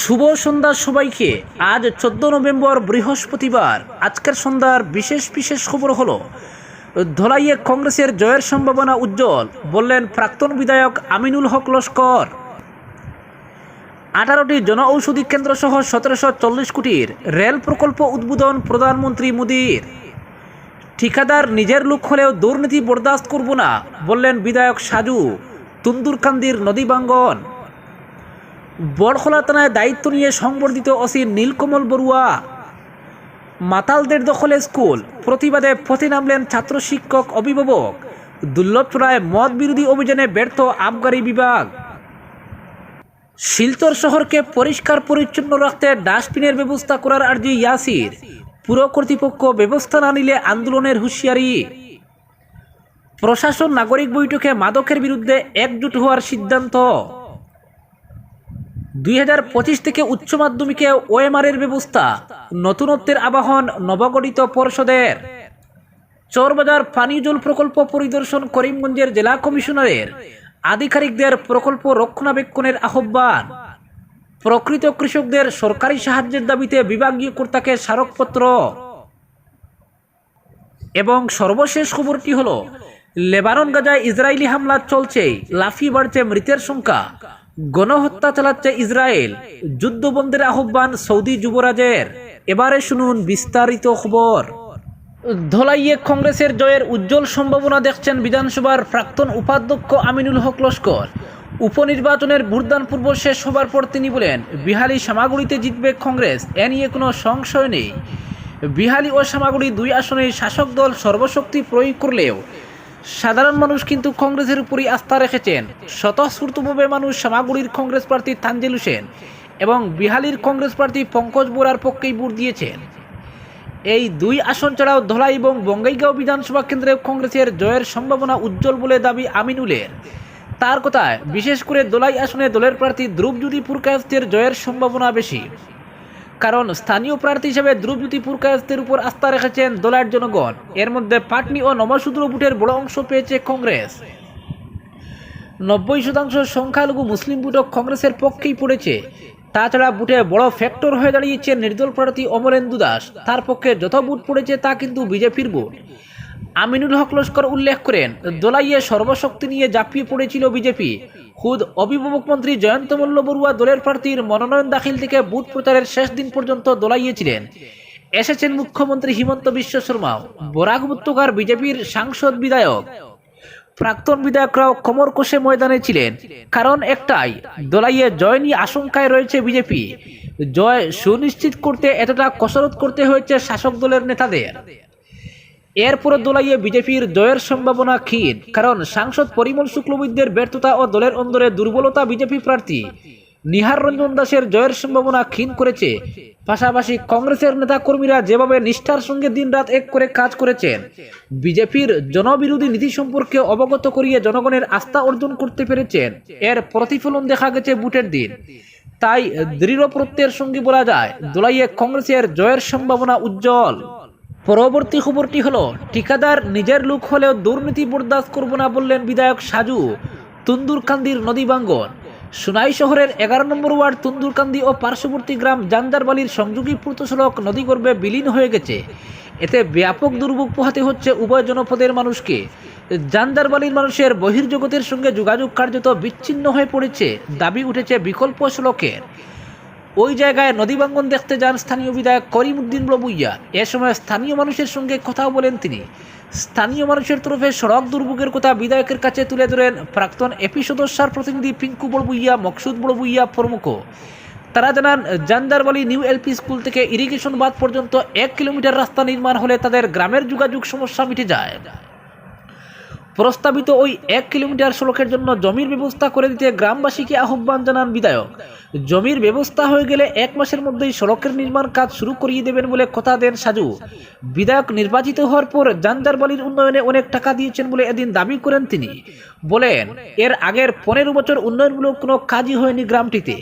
শুভ সন্ধ্যা সবাইকে। আজ চোদ্দ নভেম্বর বৃহস্পতিবার। আজকের সন্ধ্যার বিশেষ বিশেষ খবর হলো ধলাইয়ে কংগ্রেসের জয়ের সম্ভাবনা উজ্জ্বল, বললেন প্রাক্তন বিধায়ক আমিনুল হক লস্কর। আঠারোটি জনঔষধি কেন্দ্র সহ সতেরোশো চল্লিশ কোটির রেল প্রকল্প উদ্বোধন প্রধানমন্ত্রী মোদীর। ঠিকাদার নিজের লোক হলেও দুর্নীতি বরদাস্ত করব না, বললেন বিধায়ক সাজু। তুন্দুরকান্দির নদী বাঙ্গন। বড়খোলা থানায় দায়িত্ব নিয়ে সংবর্ধিত ওসি নীলকমল বড়ুয়া মাতালদের দখলে স্কুল, প্রতিবাদে পথে নামলেন ছাত্র শিক্ষক অভিভাবক। দুর্লভচূড়ায় মদ বিরোধী অভিযানে ব্যর্থ আবগারি বিভাগ। শিলচর শহরকে পরিষ্কার পরিচ্ছন্ন রাখতে ডাস্টবিনের ব্যবস্থা করার আর্জি ইয়াসির। পুর কর্তৃপক্ষ ব্যবস্থা না নিলে আন্দোলনের হুঁশিয়ারি। প্রশাসন নাগরিক বৈঠকে মাদকের বিরুদ্ধে একজুট হওয়ার সিদ্ধান্ত। দুই হাজার পঁচিশ থেকে উচ্চ মাধ্যমিকে ওএমআর এর ব্যবস্থা, নতুনত্বের আবাহন নবগঠিত পর্ষদের। চরবাজার পানীয় জল প্রকল্প পরিদর্শন করিমগঞ্জের জেলা কমিশনারের আধিকারিকদের প্রকল্প রক্ষণাবেক্ষণের আহ্বান। প্রকৃত কৃষকদের সরকারি সাহায্যের দাবিতে বিভাগীয় কর্তাকে স্মারকপত্র। এবং সর্বশেষ খবরটি হল, লেবানন গাজায় ইসরায়েলি হামলা চলছে, লাফি বাড়ছে মৃতের সংখ্যা। গণহত্যা চালাচ্ছে ইসরায়েল। যুদ্ধবন্ধের আহ্বান সৌদি যুবরাজের। এবারে শুনুন বিস্তারিত খবর। ধলাইয়ে কংগ্রেসের জয়ের উজ্জ্বল সম্ভাবনা দেখছেন বিধানসভার প্রাক্তন উপাধ্যক্ষ আমিনুল হক লস্কর। উপনির্বাচনের ভোটদান পূর্ব শেষ হবার পর তিনি বলেন, বিহালি সামাগুড়িতে জিতবে কংগ্রেস, এ নিয়ে কোনো সংশয় নেই। বিহালি ও সামাগুড়ি দুই আসনে শাসক দল সর্বশক্তি প্রয়োগ করলেও সাধারণ মানুষ কিন্তু কংগ্রেসের উপরই আস্থা রেখেছেন। স্বতঃস্ফূর্তভাবে মানুষ সামাগুড়ির কংগ্রেস প্রার্থী তানজিল হোসেন এবং বিহালির কংগ্রেস প্রার্থী পঙ্কজ বোরার পক্ষেই ভোট দিয়েছেন। এই দুই আসন ছাড়াও ধলাই এবং বঙ্গাইগাঁও বিধানসভা কেন্দ্রে কংগ্রেসের জয়ের সম্ভাবনা উজ্জ্বল বলে দাবি আমিনুলের। তার কথায়, বিশেষ করে দোলাই আসনে দলের প্রার্থী ধ্রুবজ্যোতি পুরকায়স্তের জয়ের সম্ভাবনা বেশি। কারণ স্থানীয় প্রার্থী হিসেবে ধ্রুবজ্যোতি পুরকায়স্তের উপর আস্থা রেখেছেন দলের জনগণ। এর মধ্যে পাটনি ও নমশূদ্র ভোটের বড় অংশ পেয়েছে কংগ্রেস। নব্বই শতাংশ সংখ্যালঘু মুসলিম ভোটও কংগ্রেসের পক্ষেই পড়েছে। তাছাড়া বুটে বড় ফ্যাক্টর হয়ে দাঁড়িয়েছে নির্দল প্রার্থী অমরেন্দু দাস। তার পক্ষে যত বুট পড়েছে তা কিন্তু বিজেপির বুট। আমিনুল হক লস্কর উল্লেখ করেন, দোলাইয়ে সর্বশক্তি নিয়ে ঝাঁপিয়ে পড়েছিল বিজেপি। খুদ অভিভাবক মন্ত্রী জয়ন্ত মল্ল বড়ুয়া দলের প্রার্থীর মনোনয়ন দাখিল থেকে বুথ প্রচারের শেষ দিন পর্যন্ত দোলাইয়ে ছিলেন এসেছেন মুখ্যমন্ত্রী হিমন্ত বিশ্ব শর্মাও বরাক উপত্যকার বিজেপির সাংসদ বিধায়ক। প্রাক্তন বিধায়করাও কোমর কষে ময়দানে ছিলেন, কারণ একটাই, দোলাইয়ে জয় নিয়ে আশঙ্কায় রয়েছে বিজেপি। জয় সুনিশ্চিত করতে এতটা কসরত করতে হয়েছে শাসক দলের নেতাদের। এরপর দোলাইয়ে বিজেপির জয়ের সম্ভাবনা ক্ষীণ, কারণ সাংসদ পরিমল শুক্লবৈদ্যের ব্যর্থতা ও দলের অন্দরে দুর্বলতা বিজেপি প্রার্থী নিহার রঞ্জন দাসের জয়ের সম্ভাবনা ক্ষীণ করেছে। পাশাপাশি কংগ্রেসের নেতাকর্মীরা যেভাবে নিষ্ঠার সঙ্গে দিনরাত এক করে কাজ করেছেন, বিজেপির জনবিরোধী নীতি সম্পর্কে অবগত করিয়ে জনগণের আস্থা অর্জন করতে পেরেছেন। এর প্রতিফলন দেখা গেছে বুটের দিন। তাই দৃঢ় প্রত্যয়ের সঙ্গে বলা যায়, দোলাইয়ে কংগ্রেসের জয়ের সম্ভাবনা উজ্জ্বল। পরবর্তী খবরটি হলো, ঠিকাদার নিজের লোক হলেও দুর্নীতি বরদাস্ত করব না বললেন বিধায়ক সাজু, তুন্দুরকান্দির নদী বাঙ্গন সুনাই শহরের এগারো নম্বর ওয়ার্ড তুন্দুরকান্দি ও পার্শ্ববর্তী গ্রাম জান্দারবালির সংযোগী পূর্ত সড়ক নদীগর্ভে বিলীন হয়ে গেছে। এতে ব্যাপক দুর্ভোগ পোহাতে হচ্ছে উভয় জনপদের মানুষকে। জান্দারবালির মানুষের বহির্জগতের সঙ্গে যোগাযোগ কার্যত বিচ্ছিন্ন হয়ে পড়েছে, দাবি উঠেছে বিকল্প সড়কের। ওই জায়গায় নদীবাঙ্গন দেখতে যান স্থানীয় বিধায়ক করিম উদ্দিন বড়বুইয়া এ সময় স্থানীয় মানুষের সঙ্গে কথা বলেন তিনি। স্থানীয় মানুষের তরফে সড়ক দুর্ভোগের কথা বিধায়কের কাছে তুলে ধরেন প্রাক্তন এপি সদস্যার প্রতিনিধি পিঙ্কু বড়বুইয়া, মকসুদ বড়বুইয়া প্রমুখ। তারা জানান, জান্দারবালি নিউ এলপি স্কুল থেকে ইরিগেশন বাঁধ পর্যন্ত এক কিলোমিটার রাস্তা নির্মাণ হলে তাদের গ্রামের যোগাযোগ সমস্যা মিটে যায়। প্রস্তাবিত ওই এক কিলোমিটার সড়কের জন্য জমির ব্যবস্থা করে দিতে গ্রামবাসীকে আহ্বান জানান বিধায়ক। জমির ব্যবস্থা হয়ে গেলে এক মাসের মধ্যেই সড়কের নির্মাণ কাজ শুরু করিয়ে দেবেন বলে কথা দেন সাজু। বিধায়ক নির্বাচিত হওয়ার পর জান্দারবালির উন্নয়নে অনেক টাকা দিয়েছেন বলে এদিন দাবি করেন তিনি। বলেন, এর আগের পনেরো বছর উন্নয়নমূলক কোনো কাজই হয়নি গ্রামটিতে।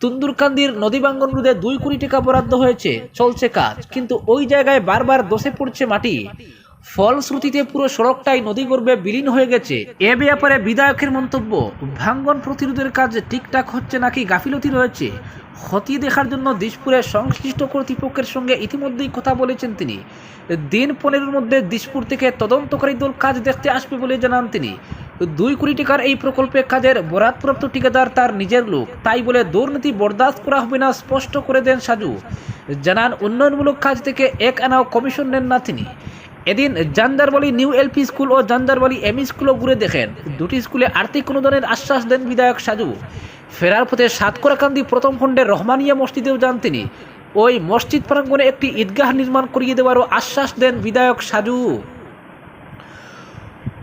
তুন্দুরকান্দির নদীবাঙ্গন রোধে দুই কোটি টাকা বরাদ্দ হয়েছে, চলছে কাজ। কিন্তু ওই জায়গায় বারবার দোষে পড়ছে মাটি। ফলশ্রুতিতে পুরো সড়কটাই নদীগর্ভে বিলীন হয়ে গেছে। এ ব্যাপারে বিধায়কের মন্তব্য, ভাঙ্গন প্রতিরোধের কাজ ঠিকঠাক হচ্ছে নাকি গাফিলতি রয়েছে? ক্ষতি দেখার জন্য দিশপুরের সংশ্লিষ্ট কর্তৃপক্ষের সঙ্গে ইতিমধ্যেই কথা বলেছেন তিনি। দিন পনেরোর মধ্যে দিশপুর থেকে তদন্তকারী দল কাজ দেখতে আসবে বলে জানান তিনি। দুই কোটি টাকার এই প্রকল্পে কাজের বরাদপ্রাপ্ত ঠিকাদার তার নিজের লোক। তাই বলে দুর্নীতি বরদাস্ত করা হবে না স্পষ্ট করে দেন সাজু। জানান উন্নয়নমূলক কাজ থেকে এক আনাও কমিশন নেন না তিনি। এদিন জান্দারবালি নিউ এলপি স্কুল ও জান্দারবালি এমই স্কুলও ঘুরে দেখেন। দুটি স্কুলে আর্থিক অনুদানের আশ্বাস দেন বিধায়ক সাজু। ফেরার পথে সাতকরাকান্দি প্রথম খণ্ডের রহমানিয়া মসজিদেও যান তিনি। ওই মসজিদ প্রাঙ্গণে একটি ঈদগাহ নির্মাণ করিয়ে দেওয়ারও আশ্বাস দেন বিধায়ক সাজু।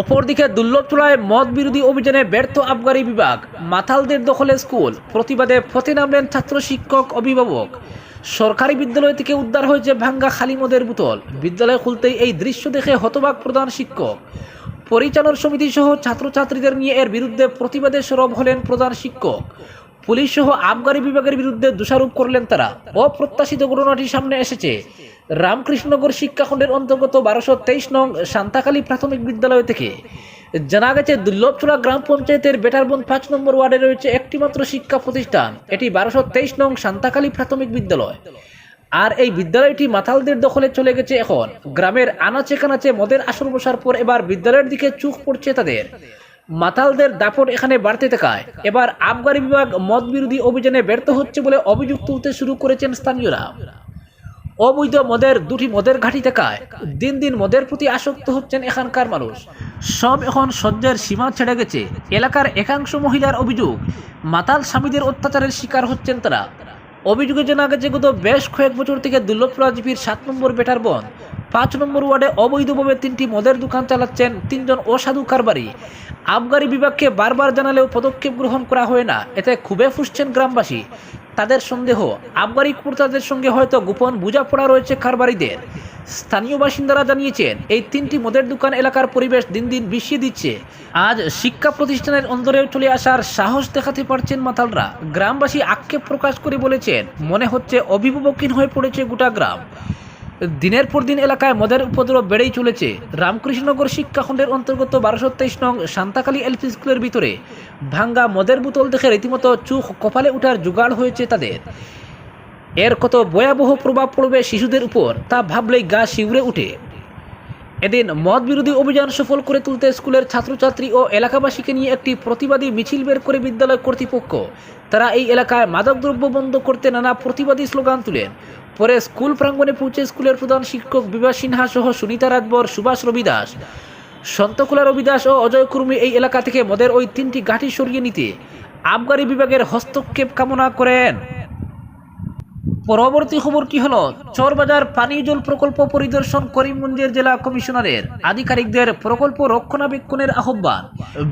অপরদিকে দুর্লভচূড়ায় মদ বিরোধী অভিযানে ব্যর্থ আবগারি বিভাগ। মাতালদের দখলে স্কুল। প্রতিবাদে পথে নামলেন ছাত্র শিক্ষক, অভিভাবক। সরকারি বিদ্যালয় থেকে উদ্ধার হয়েছে ভাঙ্গা খালি মদের বোতল। বিদ্যালয় খুলতেই এই দৃশ্য দেখে হতবাক প্রধান শিক্ষক। পরিচালন সমিতি সহ ছাত্রছাত্রীদের নিয়ে এর বিরুদ্ধে প্রতিবাদে সরব হলেন প্রধান শিক্ষক। পুলিশ সহ আবগারি বিভাগের বিরুদ্ধে দোষারোপ করলেন তারা। অপ্রত্যাশিত ঘটনাটি সামনে এসেছে। রামকৃষ্ণনগর শিক্ষাখণ্ডের অন্তর্গত বারোশো তেইশ নং সান্তাকালী প্রাথমিক বিদ্যালয় থেকে। জানা গেছে, দুর্লভচূড়া গ্রাম পঞ্চায়েতের বেটারবন পাঁচ নম্বর ওয়ার্ডে রয়েছে একটিমাত্র শিক্ষা প্রতিষ্ঠান। এটি বারোশো তেইশ নং সান্তাকালী প্রাথমিক বিদ্যালয়। আর এই বিদ্যালয়টি মাতালদের দখলে চলে গেছে এখন। গ্রামের আনাচে কানাচে মদের আসর বসার পর এবার বিদ্যালয়ের দিকে চোখ পড়ছে তাদের। মাতালদের দাপট এখানে বাড়তে থাকায়। এবার আবগারি বিভাগ মদ বিরোধী অভিযানে ব্যর্থ হচ্ছে বলে অভিযোগ তুলতে শুরু করেছেন স্থানীয়রা। অবৈধ মদের দুটি মদের ঘাঁটি থাকায় দিন দিন মদের প্রতি আসক্ত হচ্ছেন এখানকার মানুষ। সব এখন সহ্যের সীমা ছেড়ে গেছে। এলাকার একাংশ মহিলার অভিযোগ, মাতাল স্বামীদের অত্যাচারের শিকার হচ্ছেন তারা। অভিযোগে জানা গেছে, গত বেশ কয়েক বছর থেকে দুর্লভপুরা জিপির সাত নম্বর বেটার বন, পাঁচ নম্বর ওয়ার্ডে অবৈধভাবে তিনটি মদের দোকান চালাচ্ছেন তিনজন অসাধু কারবারি। আবগারি বিভাগকে বারবার জানালেও পদক্ষেপ গ্রহণ করা হয় না, এতে খুবই ফুসছেন গ্রামবাসী। তাদের সন্দেহ, আবগারি কর্তাদের সঙ্গে হয়তো গোপন বোঝাপড়া রয়েছে কারবারিদের। স্থানীয় বাসিন্দারা জানিয়েছেন, এই তিনটি মদের দোকান এলাকার পরিবেশ দিন দিন বিষিয়ে দিচ্ছে। আজ শিক্ষা প্রতিষ্ঠানের অন্দরেও চলে আসার সাহস দেখাতে পারছেন মাতালরা। গ্রামবাসী আক্ষেপ প্রকাশ করে বলেছেন, মনে হচ্ছে অভিভাবকহীন হয়ে পড়েছে গোটা গ্রাম। দিনের পর দিন এলাকায় মদের উপদ্রব বেড়েই চলেছে। রামকৃষ্ণনগর শিক্ষাখণ্ডের অন্তর্গত বারোশো তেইশ নং সান্তাকালী এলপি স্কুলের ভিতরে ভাঙ্গা মদের বোতল দেখে রীতিমতো চোখ কপালে ওঠার জোগাড় হয়েছে তাদের। এর কত ভয়াবহ প্রভাব পড়বে শিশুদের উপর, তা ভাবলেই গা শিউরে উঠে। এদিন মদ বিরোধী অভিযান সফল করে তুলতে স্কুলের ছাত্রছাত্রী ও এলাকাবাসীকে নিয়ে একটি প্রতিবাদী মিছিল বের করে বিদ্যালয় কর্তৃপক্ষ। তারা এই এলাকায় মাদকদ্রব্য বন্ধ করতে নানা প্রতিবাদী স্লোগান তুলেন। পরে স্কুল প্রাঙ্গণে পৌঁছে স্কুলের প্রধান শিক্ষক বিভা সিনহা সহ সুনিতা রাজবর, সুভাষ রবি দাস সন্তকুলা রবি দাস ও অজয় কুর্মী এই এলাকা থেকে মদের ওই তিনটি গাঠি সরিয়ে নিতে আবগারি বিভাগের হস্তক্ষেপ কামনা করেন। পরবর্তী খবরটি হলো? চরবাজার পানীয় জল প্রকল্প পরিদর্শন করিমগঞ্জের জেলা কমিশনারের আধিকারিকদের প্রকল্প রক্ষণাবেক্ষণের আহ্বান।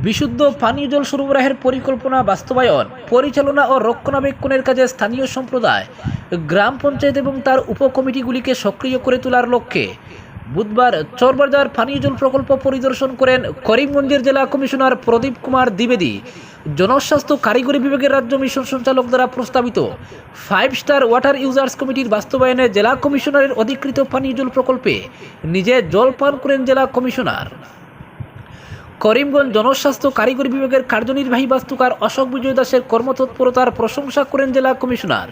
বিশুদ্ধ পানীয় জল সরবরাহের পরিকল্পনা বাস্তবায়ন, পরিচালনা ও রক্ষণাবেক্ষণের কাজে স্থানীয় সম্প্রদায়, গ্রাম পঞ্চায়েত এবং তার উপকমিটিগুলিকে সক্রিয় করে তোলার লক্ষ্যে বুধবার চরবাজার পানীয় জল প্রকল্প পরিদর্শন করেন করিমগঞ্জের জেলা কমিশনার প্রদীপ কুমার দ্বিবেদী। জনস্বাস্থ্য কারিগরি বিভাগের রাজ্য মিশন সঞ্চালক দ্বারা প্রস্তাবিত ফাইভ স্টার ওয়াটার ইউজার্স কমিটির বাস্তবায়নে জেলা কমিশনারের অধিকৃত পানীয় জল প্রকল্পে নিজে জল পান করেন জেলা কমিশনার। করিমগঞ্জ জনস্বাস্থ্য কারিগরি বিভাগের কার্যনির্বাহী বাস্তুকার অশোক বিজয় দাসের কর্মতৎপরতার প্রশংসা করেন জেলা কমিশনার।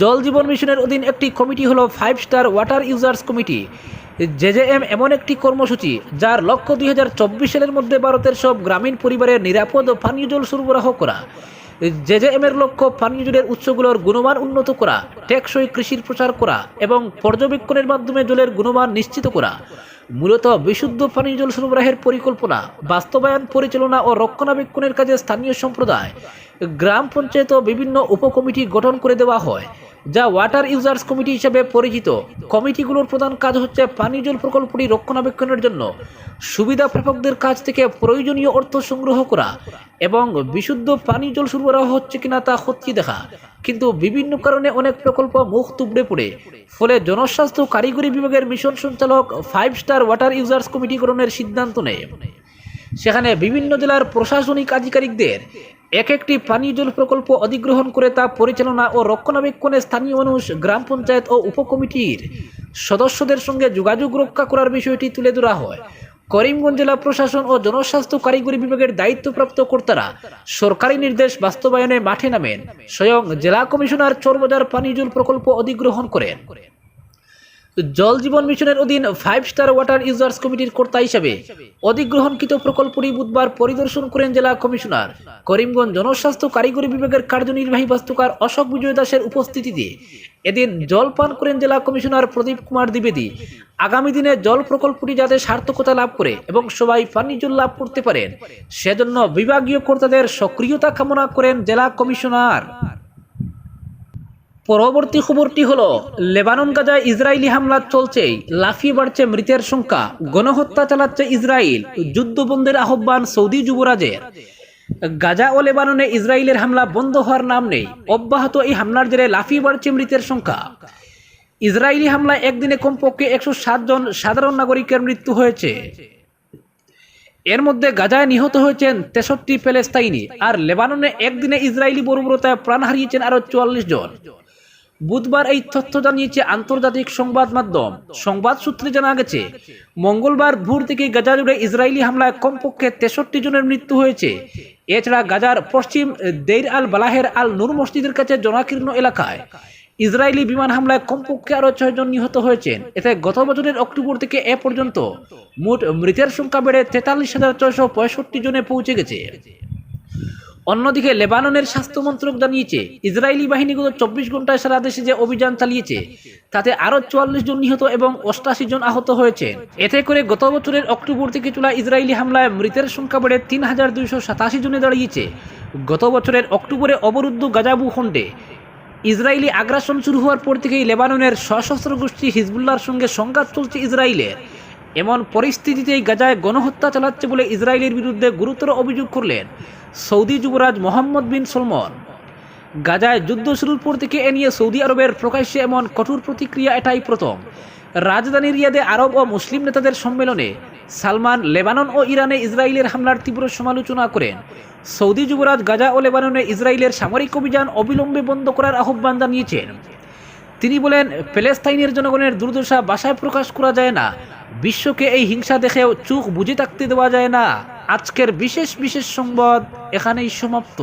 জল জীবন মিশনের অধীন একটি কমিটি হল five star water users committee. JJM এমন একটি কর্মসূচি যার লক্ষ্য দুই হাজার চব্বিশ সালের মধ্যে ভারতের সব গ্রামীণ পরিবারের নিরাপদ ও পানীয় জল সরবরাহ করা। জেজেএম এর লক্ষ্য পানীয় জলের উৎসগুলোর গুণমান উন্নত করা, টেকসই কৃষির প্রচার করা এবং পর্যবেক্ষণের মাধ্যমে জলের গুণমান নিশ্চিত করা। মূলত বিশুদ্ধ পানীয় জল সরবরাহের পরিকল্পনা, বাস্তবায়ন, পরিচালনা ও রক্ষণাবেক্ষণের কাজে স্থানীয় সম্প্রদায়, গ্রাম পঞ্চায়েত বিভিন্ন উপকমিটি গঠন করে দেওয়া হয়। যা ওয়াটার ইউজার্স কমিটি হিসেবে পরিচিত। কমিটিগুলোর প্রধান কাজ হচ্ছে পানীয় জল প্রকল্পটি রক্ষণাবেক্ষণের জন্য। সুবিধা প্রাপকদের কাছ থেকে প্রয়োজনীয় অর্থ সংগ্রহ করা এবং বিশুদ্ধ পানীয় জল সরবরাহ হচ্ছে কিনা তা খতিয়ে দেখা। কিন্তু বিভিন্ন কারণে অনেক প্রকল্প মুখ তুবড়ে পড়ে। ফলে জনস্বাস্থ্য কারিগরি বিভাগের মিশন সঞ্চালক five star water users committee গঠনের সিদ্ধান্ত নেয়। সেখানে বিভিন্ন জেলার প্রশাসনিক আধিকারিকদের এক একটি পানীয় জল প্রকল্প অধিগ্রহণ করে তা পরিচালনা ও রক্ষণাবেক্ষণে স্থানীয় মানুষ, গ্রাম পঞ্চায়েত ও উপকমিটির সদস্যদের সঙ্গে যোগাযোগ রক্ষা করার বিষয়টি তুলে ধরা হয়। করিমগঞ্জ জেলা প্রশাসন ও জনস্বাস্থ্য কারিগরি বিভাগের দায়িত্বপ্রাপ্ত কর্তারা সরকারি নির্দেশ বাস্তবায়নে মাঠে নামেন। স্বয়ং জেলা কমিশনার চরবাজার পানীয় জল প্রকল্প অধিগ্রহণ করেন। জল জীবন মিশনের অধীন ফাইভ স্টার ওয়াটার ইউজার্স কমিটির কর্তা হিসাবে অধিগ্রহণকৃত প্রকল্পটি বুধবার পরিদর্শন করেন জেলা কমিশনার। করিমগঞ্জ জনস্বাস্থ্য কারিগরি বিভাগের কার্যনির্বাহী বাস্তুকার অশোক বিজয় দাসের উপস্থিতিতে এদিন জল পান করেন জেলা কমিশনার প্রদীপ কুমার দ্বিবেদী। আগামী দিনে জল প্রকল্পটি যাতে সার্থকতা লাভ করে এবং সবাই জল লাভ করতে পারেন, সেজন্য বিভাগীয় কর্তাদের সক্রিয়তা কামনা করেন জেলা কমিশনার। পরবর্তী খবরটি হলো, লেবানন গাজায় ইসরায়েলি হামলা চলছে, লাফিয়ে বাড়ছে মৃতের সংখ্যা, গণহত্যা চালাচ্ছে ইসরায়েল, যুদ্ধবন্ধের আহ্বান সৌদি যুবরাজের। গাজা ও লেবাননে ইসরায়েলের হামলা বন্ধ হওয়ার নাম নেই, অব্যাহত এই হামলার জেরে লাফিয়ে বাড়ছে মৃতের সংখ্যা। ইসরায়েলি হামলায় একদিনে কমপক্ষে একশো সাত জন সাধারণ নাগরিকের মৃত্যু হয়েছে। এর মধ্যে গাজায় নিহত হয়েছেন তেষট্টি প্যালেস্তাইনি আর লেবাননে একদিনে ইসরায়েলি বর্বরতায় প্রাণ হারিয়েছেন আরও চুয়াল্লিশ জন। বুধবার এই তথ্য জানিয়েছে আন্তর্জাতিক সংবাদ মাধ্যম। সংবাদ সূত্রে জানা গেছে, মঙ্গলবার ভোর থেকে গাজা জুড়ে ইসরায়েলি হামলায় কমপক্ষে তেষট্টি জনের মৃত্যু হয়েছে। এছাড়া গাজার পশ্চিম দেইর আল বালাহের আল নূর মসজিদের কাছে জনাকীর্ণ এলাকায়। ইসরায়েলি বিমান হামলায় কমপক্ষে আরও ছয়জন নিহত হয়েছেন। এতে গত বছরের অক্টোবর থেকে এ পর্যন্ত মোট মৃতের সংখ্যা বেড়ে তেতাল্লিশ হাজার ছয়শো পঁয়ষট্টি জনে পৌঁছে গেছে। অন্যদিকে লেবাননের স্বাস্থ্য মন্ত্রক জানিয়েছে, ইসরায়েলি বাহিনী গত চব্বিশ ঘন্টায় সারা দেশে যে অভিযান চালিয়েছে, তাতে আরও চুয়াল্লিশ জন নিহত এবং অষ্টাশি জন আহত হয়েছে। এতে করে গত বছরের অক্টোবর থেকে চলা ইসরায়েলি হামলায় মৃতের সংখ্যা বেড়ে তিন হাজার দুইশো সাতাশি জনে দাঁড়িয়েছে। গত বছরের অক্টোবরে অবরুদ্ধ গাজাবু খণ্ডে ইসরায়েলি আগ্রাসন শুরু হওয়ার পর থেকেই লেবাননের সশস্ত্র গোষ্ঠী হিজবুল্লাহর সঙ্গে সংঘাত চলছে ইসরায়েলের। এমন পরিস্থিতিতেই গাজায় গণহত্যা চালাচ্ছে বলে ইসরায়েলের বিরুদ্ধে গুরুতর অভিযোগ করলেন সৌদি যুবরাজ মোহাম্মদ বিন সলমন। গাজায় যুদ্ধ শুরুর পর থেকে এ নিয়ে সৌদি আরবের প্রকাশ্যে এমন কঠোর প্রতিক্রিয়া এটাই প্রথম। রাজধানী রিয়াদে আরব ও মুসলিম নেতাদের সম্মেলনে সালমান লেবানন ও ইরানে ইসরায়েলের হামলার তীব্র সমালোচনা করেন। সৌদি যুবরাজ গাজা ও লেবাননে ইসরায়েলের সামরিক অভিযান অবিলম্বে বন্ধ করার আহ্বান জানিয়েছেন। তিনি বলেন প্যালেস্তাইনের জনগণের দুর্দশা বাসায় প্রকাশ করা যায় না। বিশ্বকে এই হিংসা দেখেও চোখ বুঝে থাকতে দেওয়া যায় না। আজকের বিশেষ বিশেষ সংবাদ এখানেই সমাপ্ত।